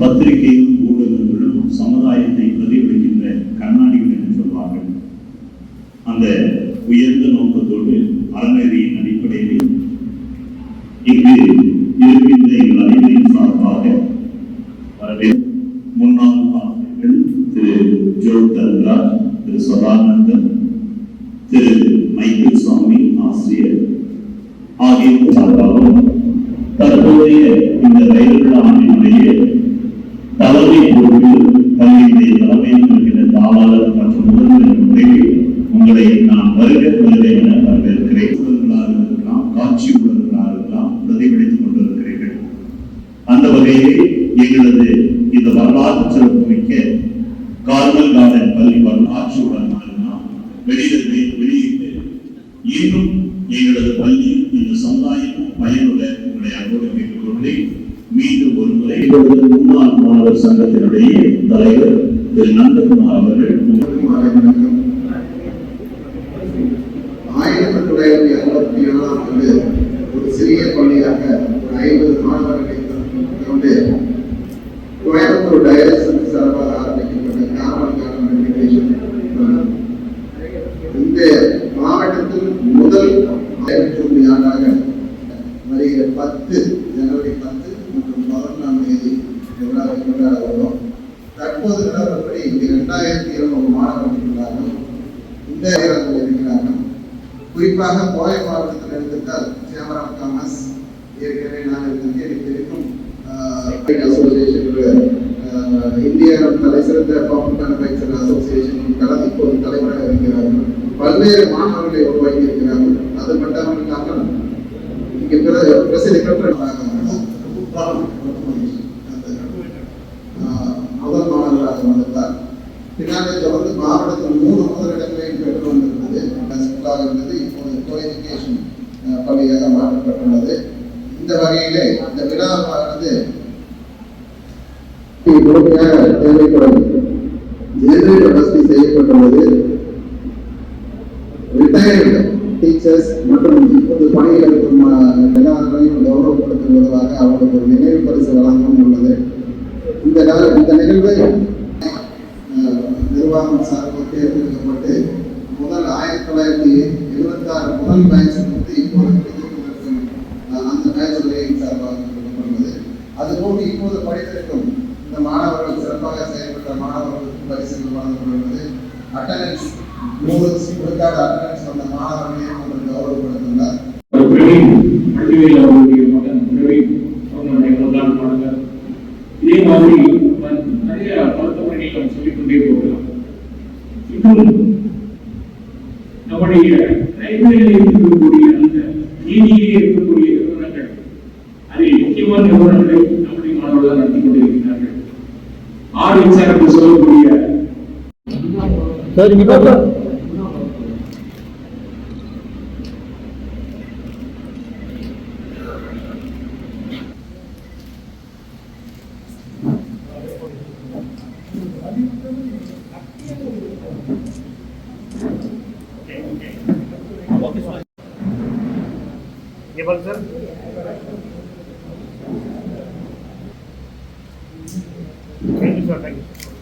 பத்திரிகையும் ஊடகங்களும் சமுதாயத்தை பிரதிபலிக்கின்ற கண்ணாடிகள் என்று சொல்வார்கள். அந்த உயர்ந்த நோக்கத்தோடு அறநெறியின் அடிப்படையில் இங்கு இருக்கின்ற எங்கள் சார்பாக வரவே முன்னாள் ஆசிரியர்கள் திரு ஜோ திரு சதானந்தன் திரு மைக்கேல் சுவாமி ஆசிரியர் ஆகியோர் சார்பாகவும் தற்போதைய இந்த ரயில்கள் ஆண்டினுடைய தலைமை பொறுப்பு பள்ளியினுடைய தலைமையில் இருக்கிற தாளர் மற்றும் முதல்வர் முறையில் உங்களை நான் வருக என வரவேற்கிறேன். இருக்கலாம் காட்சி உடல்களாக இருக்கலாம் பிரதிபலித்துக் கொண்டிருக்கிறீர்கள். அந்த வகையில் எங்களது இந்த வரலாற்று சிறப்புமிக்க கார்மல் கார்டன் பள்ளி வரலாற்று உடனாக நாம் வெளியிட்டு. இன்னும் எங்களது பள்ளியும் இந்த சமுதாயமும் பயனுள்ள உங்களை அன்போடு கேட்டுக்கொண்டேன் மீண்டும் இப்பொழுது முன்னாள் மாணவர் சங்கத்தினுடைய தலைவர் திரு நந்தகுமார் அவர்கள் ஆயிரத்தி தொள்ளாயிரத்தி அறுபத்தி ஏழாம் ஆண்டு ஒரு சிறிய பள்ளியாக ஒரு ஐம்பது மாணவர்களை கொண்டு கோயம்புத்தூர் டயலிசிஸ் சார்பாக ஆரம்பிக்கப்பட்ட காமன் கார்டன் மெடிடேஷன் இந்த மாவட்டத்தில் முதல் ஆயிரத்தி ஆண்டாக வருகிற பத்து ஜனவரி பத்து மற்றும் பதினொன்றாம் தேதி விழாவை கொண்டாட வரும் தற்போது நிலவரப்படி இங்கு இரண்டாயிரத்தி இருநூறு மாணவர்கள் இருக்கிறார்கள் இந்த இடங்களில் இருக்கிறார்கள். குறிப்பாக கோவை மாவட்டத்தில் எடுத்துட்டால் சேமராம் தாமஸ் ஏற்கனவே நான் இருந்தேன் எனக்கு இருக்கும் அசோசியேஷன் இந்திய தலைசிறந்த பாம்பு மேனுபேக்சர் அசோசியேஷன் கலந்து இப்போது தலைவராக இருக்கிறார்கள். பல்வேறு மாணவர்களை உருவாக்கி ఇక్కడ பிற- ఎక్కడ முதல் மாணவராக வந்தார் பின்னாடி தொடர்ந்து மாவட்டத்தில் மூணு முதலிடங்களையும் பெற்று வந்திருந்தது. ஸ்கூலாக இருந்தது. இப்போது கோ எஜுகேஷன் பள்ளியாக மாற்றப்பட்டுள்ளது. இந்த வகையிலே இந்த விழாவானது முழுமையாக தேவைப்படும். வசதி செய்யப்பட்டுள்ளது? ரிட்டையர்டு டீச்சர்ஸ் மற்றும் இப்போது பணியில் எல்லாரையும் கௌரவப்படுத்துவதாக அவர்களுக்கு ஒரு நினைவு பரிசு வழங்கவும் உள்ளது. இந்த இந்த நிகழ்வு நிர்வாகம் சார்பில் தேர்ந்தெடுக்கப்பட்டு முதல் ஆயிரத்தி தொள்ளாயிரத்தி எழுபத்தி ஆறு முதல் பேட்ச் வந்து இப்போது அந்த அஹ், அந்த பேட்சுடைய சார்பாக கொடுக்கப்படுவது அதுபோன்று இப்போது படித்திருக்கும் இந்த மாணவர்கள் சிறப்பாக செயல்பட்ட மாணவர்களுக்கு பரிசுகள் வழங்கப்படுவது அட்டண்டன்ஸ் நூறு விழுக்காடு அட்டண்டன்ஸ் வந்த மாணவர்களையும் பள்ளிவேல் அவருடைய மகன் பிரவீன் அவங்களுடைய முதலாம் மாணவர். இதே மாதிரி நிறைய மருத்துவமனைகள் நாம் சொல்லிக்கொண்டே போகலாம். இன்னும் நம்முடைய லைப்ரரியில் இருக்கக்கூடிய அந்த நீதியிலே இருக்கக்கூடிய நிறுவனங்கள் அதில் முக்கியமான நிறுவனங்களை நம்முடைய மாணவர்கள் நடத்தி கொண்டிருக்கிறார்கள். ஆறு என்று சொல்லக்கூடிய ये बल sir thank you sir thank you